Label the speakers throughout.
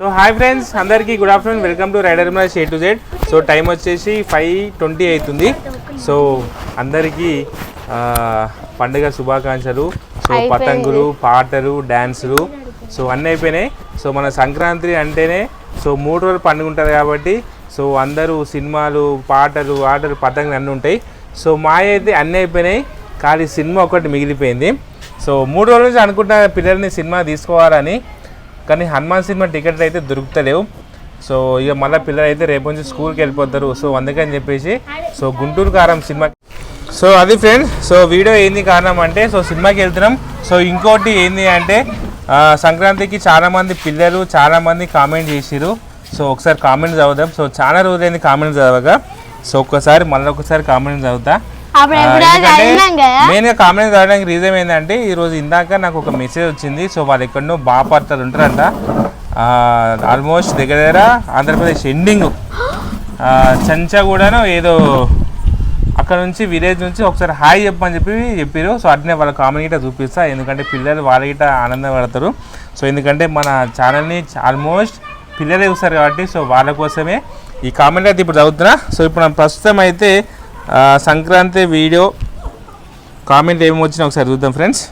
Speaker 1: So hi friends అందరికీ good afternoon welcome to rider match A to Z so time వచ్చేసి five twenty అవుతుంది so అందరికీ పండుగ శుభాకాంక్షలు. సో. పతంగులు పాటలు డ్యాన్సులు సో అన్నీ అయిపోయినాయి. సో మన సంక్రాంతి అంటేనే సో మూడు రోజులు పండుగ ఉంటుంది కాబట్టి సో అందరూ సినిమాలు పాటలు ఆటలు పతంగులు అన్నీ ఉంటాయి. సో మా అయితే అన్నీ అయిపోయినాయి. కానీ సినిమా ఒకటి మిగిలిపోయింది. సో మూడు రోజుల నుంచి అనుకుంటున్న పిల్లల్ని సినిమా తీసుకోవాలని. కానీ హనుమాన్ సినిమా టికెట్లు అయితే దొరుకుతలేవు. సో ఇక మళ్ళీ పిల్లలు అయితే రేపు నుంచి స్కూల్కి వెళ్ళిపోతారు. సో అందుకని చెప్పేసి so Guntur Kaaram cinema so అది ఫ్రెండ్స్ సో వీడియో ఏంది కారణం అంటే సో సినిమాకి వెళ్తున్నాం. సో ఇంకోటి ఏంది అంటే సంక్రాంతికి చాలామంది పిల్లలు చాలామంది కామెంట్ చేసిరు సో ఒకసారి కామెంట్ చదువుదాం. సో చాలా రోజులైంది కామెంట్ చదవగా సో ఒక్కసారి మళ్ళీ ఒకసారి కామెంట్ చదువుతా. మెయిన్గా కామెంట్ చదవడానికి రీజన్ ఏంటంటే ఈరోజు ఇందాక నాకు ఒక మెసేజ్ వచ్చింది. సో వాళ్ళు ఎక్కడనో బాపర్తలు ఉంటారంట. ఆల్మోస్ట్ దగ్గర దగ్గర ఆంధ్రప్రదేశ్ ఎండింగ్ చెంచగూడను ఏదో అక్కడ నుంచి విలేజ్ నుంచి ఒకసారి హాయ్ చెప్పని చెప్పి చెప్పారు. సో అట్నే వాళ్ళ కామెంట్ గిట్ట చూపిస్తా. ఎందుకంటే పిల్లలు వాళ్ళ గిట్ట ఆనందపడతారు సో ఎందుకంటే మన ఛానల్ని ఆల్మోస్ట్ పిల్లలే చూస్తారు కాబట్టి సో వాళ్ళ కోసమే ఈ కామెంట్ అయితే ఇప్పుడు చదువుతున్నా. సో ఇప్పుడు ప్రస్తుతం అయితే సంక్రాంతి వీడియో కామెంట్ ఏమి వచ్చినా ఒకసారి చూద్దాం ఫ్రెండ్స్.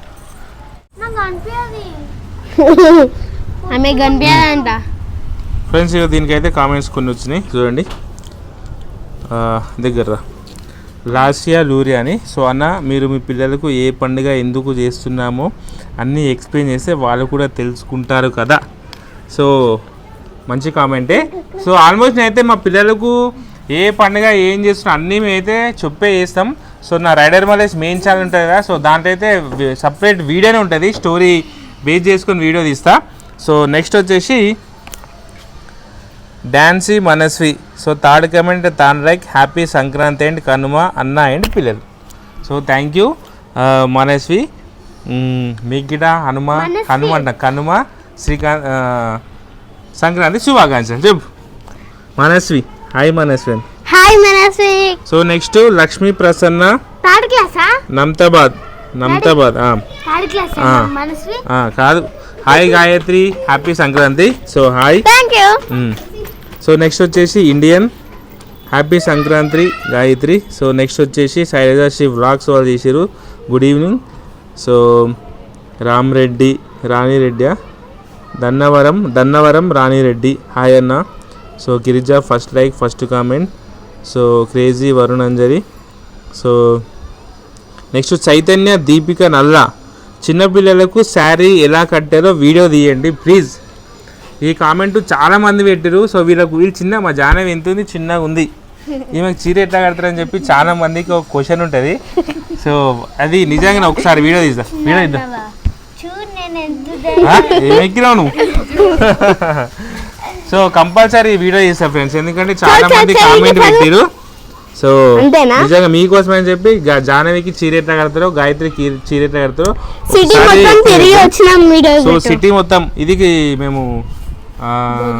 Speaker 1: ఫ్రెండ్స్ ఇక దీనికైతే కామెంట్స్ కొన్ని వచ్చినాయి. చూడండి. దగ్గర రా. లాసియా లూరియా అని. సో అన్న మీరు మీ పిల్లలకు ఏ పండుగ ఎందుకు చేస్తున్నామో అన్నీ ఎక్స్ప్లెయిన్ చేస్తే వాళ్ళు కూడా తెలుసుకుంటారు కదా. సో మంచి కామెంటే. సో ఆల్మోస్ట్ నేనైతే మా పిల్లలకు ఏ పండుగ ఏం చేస్తున్నా అన్నీ మేమైతే చెప్పే చేస్తాం. సో నా రైడర్ మలేస్ మెయిన్ ఛానల్ ఉంటుంది కదా సో దాంట్లో అయితే సపరేట్ వీడియోనే ఉంటుంది స్టోరీ బేస్ చేసుకొని వీడియో తీస్తా. సో నెక్స్ట్ వచ్చేసి డాన్సీ మనస్వి. సో థర్డ్ కమెంట్ తాను like happy Sankranti and Kanuma అన్న అండ్ పిల్లలు. So thank you Manasvi. మ్, మీకు గిట హనుమ హనుమ అంట కనుమ శ్రీకాంత్ సంక్రాంతి శుభాకాంక్షలు చెప్పు. మనస్వి. హాయ్ మనస్వి అని
Speaker 2: hi Manasi
Speaker 1: so next Lakshmi Prasanna
Speaker 2: third క్లాసా
Speaker 1: నమ్తాబాద్ నమ్తాబాద్
Speaker 2: థర్డ్ క్లాస్
Speaker 1: ఆ.
Speaker 2: మనసి
Speaker 1: ఆ, కాదు. Hi Gayatri happy Sankranti so hi
Speaker 2: thank you
Speaker 1: so next వచ్చేసి Indian happy Sankranti Gayatri so next వచ్చేసి శైలజ శ్రీ వ్లాగ్స్ వాళ్ళు చేసారు good evening so Ramreddy Ranireddy Dannavaram Dannavaram Ranireddy hi అన్న. So Girija first like first comment. So crazy Varun Anjali so next Chaitanya Deepika Nalla. చిన్నపిల్లలకు శారీ ఎలా కట్టారో video తీయండి please. ఈ comment చాలా మంది పెట్టారు సో వీళ్ళకు వీళ్ళు చిన్న మా జానవి ఎంత ఉంది? చిన్నగా ఉంది. ఈమెకు చీర ఎట్లా కడతారని చెప్పి చాలా మందికి ఒక క్వశ్చన్ ఉంటుంది. సో అది నిజంగా ఒకసారి వీడియో తీద్దాం. వీడియో ఇద్దాం నువ్వు? సో కంపల్సరీ వీడియో చేస్తా ఫ్రెండ్స్ ఎందుకంటే చాలా మంది కామెంట్ పెట్టారు సో
Speaker 2: అంతేనా?
Speaker 1: నిజంగా మీకోసం అని చెప్పి గా- జాహ్నవికి చీర ఎట్లా కడతారో గాయత్రికి చీర ఎట్లా కడతారో
Speaker 2: సిటీ
Speaker 1: ఒకసారి
Speaker 2: మొత్తం తిరిగి వచ్చినాం వీడియో
Speaker 1: సో సిటీ మొత్తం ఇది మేము ఆ,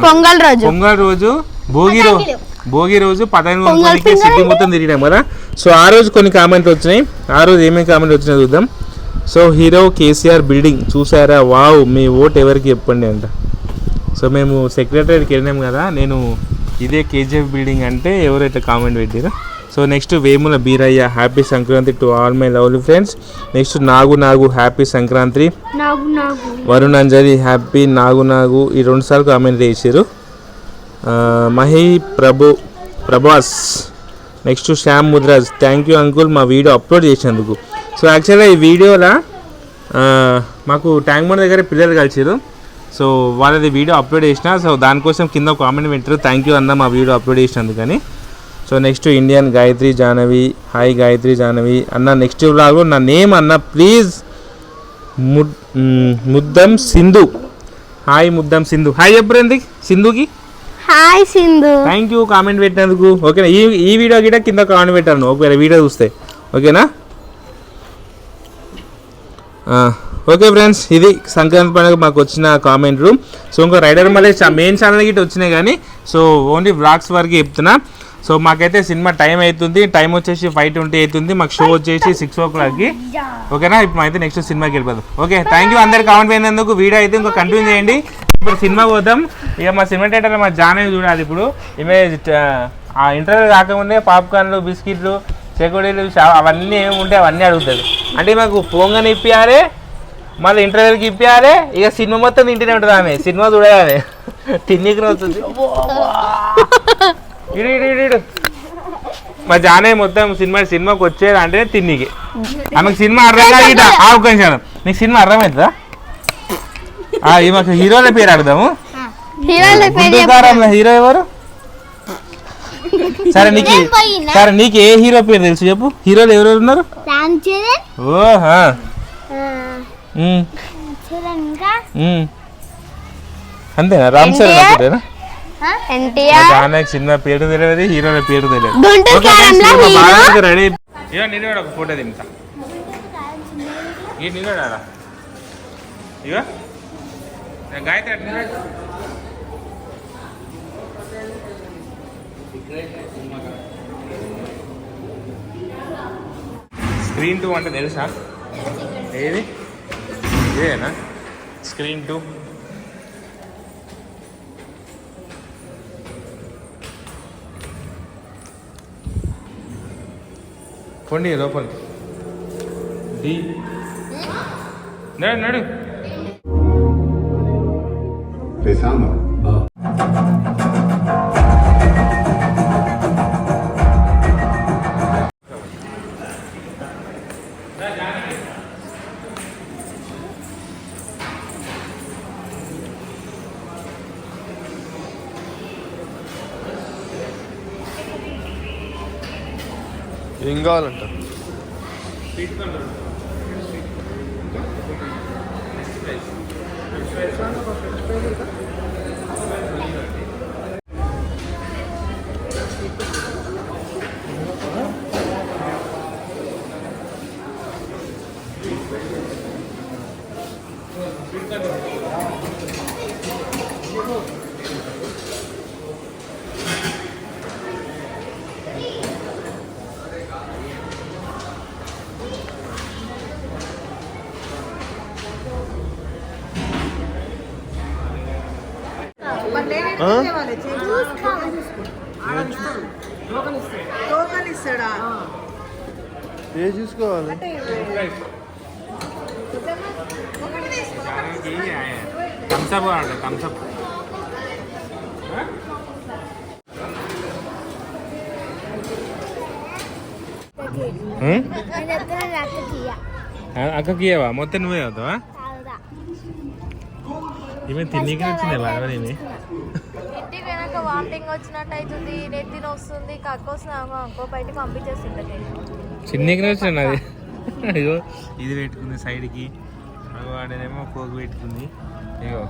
Speaker 2: పొంగల్ రోజు.
Speaker 1: పొంగల్ రోజు భోగి రోజు భోగి రోజు పదహైదు కొనుక్కోనికి సిటీ మొత్తం తిరిగినాం కదా. సో ఆ రోజు కొన్ని కామెంట్లు వచ్చినాయి. ఆ రోజు ఏమేమి కామెంట్లు వచ్చినాయో చూద్దాం. సో హీరో కేసీఆర్ బిల్డింగ్ చూసారా? వావ్ మీ ఓట్ ఎవరికి చెప్పండి అంట. సో మేము సెక్రటరీకి వెళ్ళినాం కదా నేను ఇదే కేజీఎఫ్ బిల్డింగ్ అంటే ఎవరైతే కామెంట్ పెట్టారో so next Vemula Beeraiah happy Sankranti to all my lovely friends next Nagu Nagu happy Sankranti. Varun Anjali happy Nagu Nagu. ఈ రెండు సార్లు కామెంట్ చేసారు Mahi Prabhu Prabhas. Next Shyam Mudraj. Thank you uncle మా video upload చేసినందుకు. So యాక్చువల్గా ఈ వీడియోలో మాకు ట్యాంక్ బండ్ దగ్గర పిల్లలు కలిసారు సో వాళ్ళది వీడియో అప్లోడ్ చేసిన సో దానికోసం కింద కామెంట్ పెట్టారు థ్యాంక్ యూ అన్న మా వీడియో అప్లోడ్ చేసినందుకు అని. So next Indian Gayatri Jahnavi hi Gayatri Jahnavi అన్న నెక్స్ట్ వ్లాగ్ నా నేమ్ అన్న ప్లీజ్ ముద్ ముద్దం సింధు. హాయ్ ముద్దం సింధు. హాయ్ చెప్పరండి సింధుకి?
Speaker 2: Hi Sindhu.
Speaker 1: Thank you comment పెట్టినందుకు. ఓకేనా ఈ ఈ వీడియో గిట్ట కింద కామెంట్ పెట్టాను ఒకవేళ వీడియో చూస్తే. ఓకేనా ఆ, ఓకే ఫ్రెండ్స్ ఇది సంక్రాంతి పండుగ మాకు వచ్చిన కామెంట్లు సో ఇంకో రైడర్ మళ్ళీ మెయిన్ ఛానల్ గిట్ వచ్చినాయి కానీ సో ఓన్లీ బ్లాగ్స్ వరకు చెప్తున్నా. సో మాకైతే సినిమా టైం అవుతుంది టైం వచ్చేసి ఫైవ్ ట్వంటీ అవుతుంది మాకు షో వచ్చేసి సిక్స్ ఓ క్లాక్కి ఓకేనా? ఇప్పుడు అయితే నెక్స్ట్ సినిమాకి వెళ్ళిపోదాం. ఓకే థ్యాంక్ యూ అందరు కామెంట్ అయినందుకు. వీడియో అయితే ఇంకో కంటిన్యూ చేయండి. ఇప్పుడు సినిమా పోదాం. ఇక మా సినిమా థియేటర్లో మా జానే చూడాలి ఇప్పుడు? ఈమె ఆ ఇంటర్వ్యూ కాకముందే పాప్కార్న్లు బిస్కెట్లు చెకోడీలు అవన్నీ ఏమి ఉంటే అవన్నీ అడుగుతుంది అంటే మాకు పోంగని ఇప్పియాలి మళ్ళీ ఇంటర్వ్యూకి ఇప్పియాలి ఇక సినిమా మొత్తం తింటూనే ఉంటుంది ఆమె. సినిమా చూడాలి తిన్నికి వస్తుంది ఇడు ఇడు ఇడు ఇడు. మా జానే మొత్తం సినిమా సినిమాకి వచ్చేది అంటే తిన్నికి. ఆమెకు సినిమా అర్థం కాదు ఇట నీకు సినిమా అర్థమవుతుందా ఆ, ఈమెకు హీరోల పేరు. గుంటూరుకారంలో హీరో ఎవరు? సరే నీకు సరే నీకు ఏ హీరో పేరు తెలుసు చెప్పు. హీరోలు ఎవరెవరు ఉన్నారు? ఓహా. అంతేనా రామ్ చరణ్? అంతేనా
Speaker 2: ఎన్టీఆర్
Speaker 1: సినిమా పేరు తెలియదు హీరోల పేరు తెలియదు రెడీ నిలబడ ఒక ఫోటో తింటా ఈ నిలబడారా ఇగో గాయత్రి. స్క్రీన్ టూ అంటే తెలుసా ఏది ఇదేనా స్క్రీన్ టూ. పొండి లోపలికి. డి. నడు నడు.
Speaker 3: ఏం కావాలంట ఆ?
Speaker 4: టోకన్ ఇస్తాడా
Speaker 3: ఏ చూసుకోవాలి
Speaker 1: థమ్స్అప్ అంట థమ్స్అప్ అక్కకి ఇవ్వవా మొత్తం నువ్వే అవుతావా ఈమె తిన్నీకి వచ్చింది బాగా ఈమె
Speaker 5: ఇంటికి వెనక వామిటింగ్ వచ్చినట్టు అవుతుంది నెత్తిన వస్తుంది కక్క వస్తుంది ఇంకో బయటికి పంపించేస్తుంటే
Speaker 1: చిన్నకి వచ్చిన నాది అయ్యో. ఇది పెట్టుకుంది సైడ్కి వాడేమో కోకు పెట్టుకుంది. ఇగో.